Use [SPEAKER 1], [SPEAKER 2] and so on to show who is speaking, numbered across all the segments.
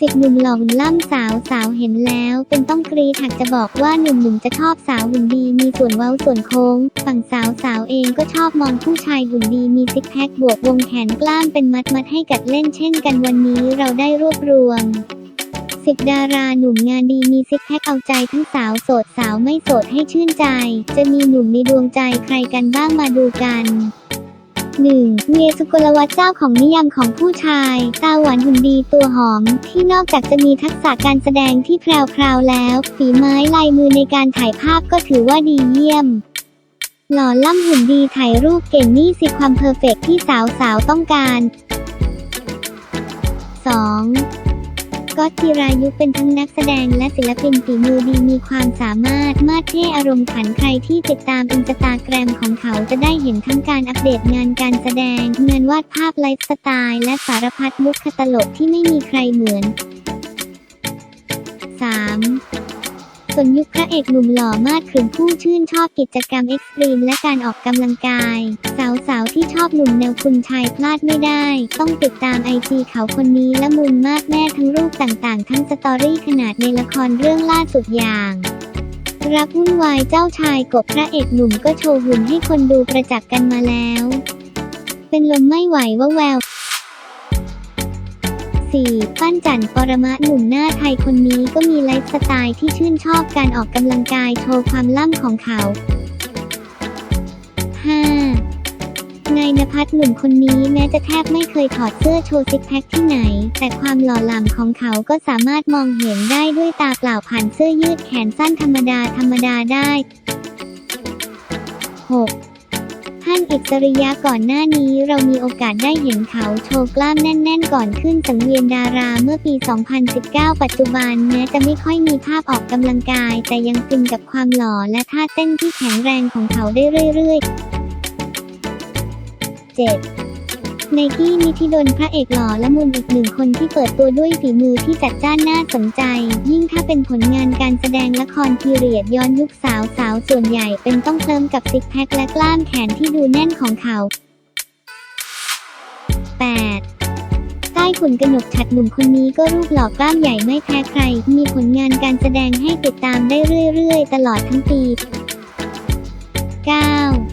[SPEAKER 1] สิบหนุ่มหล่อหุ่นล่ำสาวสาวเห็นแล้ว เป็นต้องกรีดหากจะบอกว่าหนุ่มหนุ่มจะชอบสาวหุ่นดีมีส่วนเว้าส่วนโค้ง ฝั่งสาวสาวเองก็ชอบมองผู้ชายหุ่นดีมีซิกแพคบวกวงแขนกล้ามเป็นมัดมัดให้กัดเล่นเช่นกันวันนี้เราได้รวบรวมสิบดาราหนุ่มงานดีมีซิกแพคเอาใจทั้งสาวโสดสาวไม่โสดให้ชื่นใจ จะมีหนุ่มในดวงใจใครกันบ้างมาดูกัน 1. เวียสุกลวัฒน์เจ้าของนิยามของผู้ชาย ตาหวานหุ่นดีตัวหอม ที่นอกจากจะมีทักษะการแสดงที่แพรวๆแล้ว ฝีไม้ลายมือในการถ่ายภาพก็ถือว่าดีเยี่ยม หล่อล่ำหุ่นดีถ่ายรูปเก่งนี่สิความเพอร์เฟกต์ที่สาวๆต้องการ 2. ก๊อตจิรายุเป็นทั้งนักแสดงและศิลปินฝีมือดีมีความสามารถมาดเท่อารมณ์ขันใครที่ติดตามอินสตาแกรมของเขาจะได้เห็นทั้งการอัปเดตงานการแสดง งานวาดภาพไลฟ์สไตล์และสารพัดมุกตลกที่ไม่มีใครเหมือน 3. ส่วนยุคพระเอกหนุ่มหล่อมากถึงผู้ชื่นชอบกิจกรรมเอ็กซ์ตรีมและการออกกำลังกาย สาวๆ ที่ชอบหนุ่มแนวคุณชายพลาดไม่ได้ ต้องติดตามไอจีเขาคนนี้ละมุนมากแม่ทั้งรูปต่างๆ ทั้งสตอรี่ขนาดในละครเรื่องล่าสุดอย่างรับวุ่นวายเจ้าชายกบพระเอกหนุ่มก็โชว์หุ่นให้คนดูประจักษ์กันมาแล้ว เป็นลมไม่ไหวว่าแวว 4. ปั้นจันปรมะหนุ่มหน้าไทยคนนี้ก็มีไลฟ์สไตล์ที่ชื่นชอบการออกกำลังกายโชว์ความล่ำของเขา นายนภัสหนุ่มคนนี้แม้จะแทบไม่เคยถอดเสื้อโชว์ซิกแพคที่ไหน แต่ความหล่อหล่ำของเขาก็สามารถมองเห็นได้ด้วยตาเปล่าผ่านเสื้อยืดแขนสั้นธรรมดาธรรมดาได้ 6. ท่านอิสริยะก่อนหน้านี้เรามีโอกาสได้เห็นเขาโชว์กล้ามแน่น ๆ ก่อนขึ้นสังเวียนดาราเมื่อปี 2019 ปัจจุบันแม้จะไม่ค่อยมีภาพออกกำลังกาย แต่ยังฟินกับความหล่อและท่าเต้นที่แข็งแรงของเขาได้เรื่อย ๆ 7. ไนกี้นิธิดลพระเอกหล่อและมุนอีกหนึ่งคนที่เปิดตัวด้วยฝีมือที่จัดจ้านน่าสนใจ ยิ่งถ้าเป็นผลงานการแสดงละครพีเรียดย้อนยุคสาวสาวส่วนใหญ่เป็นต้องเคลิมกับซิกแพคและกล้ามแขนที่ดูแน่นของเขา 8. ใต้ขุนกนกฉัดหนุ่มคนนี้ก็รูปหล่อกล้ามใหญ่ไม่แพ้ใคร มีผลงานการแสดงให้ติดตามได้เรื่อย ๆ ตลอดทั้งปี 9.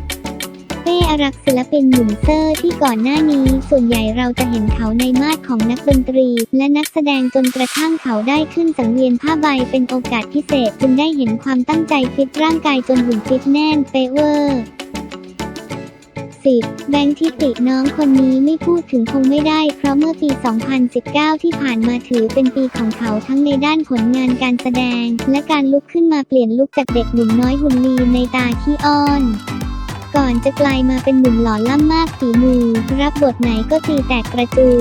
[SPEAKER 1] ารักศิลปินหนุ่มเซอร์ที่ก่อนหน้านี้ ส่วนใหญ่เราจะเห็นเขาในมาดของนักดนตรี และนักแสดงจนกระทั่งเขาได้ขึ้นสังเวียนผ้าใบเป็นโอกาสพิเศษจึงได้เห็นความตั้งใจฟิตร่างกายจนหุ่นฟิตแน่นเป๊ะเวอร์ 10. แบงค์ทิติน้องคนนี้ไม่พูดถึงคงไม่ได้ เพราะเมื่อปี 2019 ที่ผ่านมาถือเป็นปีของเขาทั้งในด้านผลงานการแสดง และการลุกขึ้นมาเปลี่ยนลุกจากเด็กหนุ่มน้อยหุ่นลีในตาขี้อ้อน ก่อนจะกลายมาเป็นหนุ่มหล่อล่ำมากฝีมือ รับบทไหนก็ตีแตกกระจุย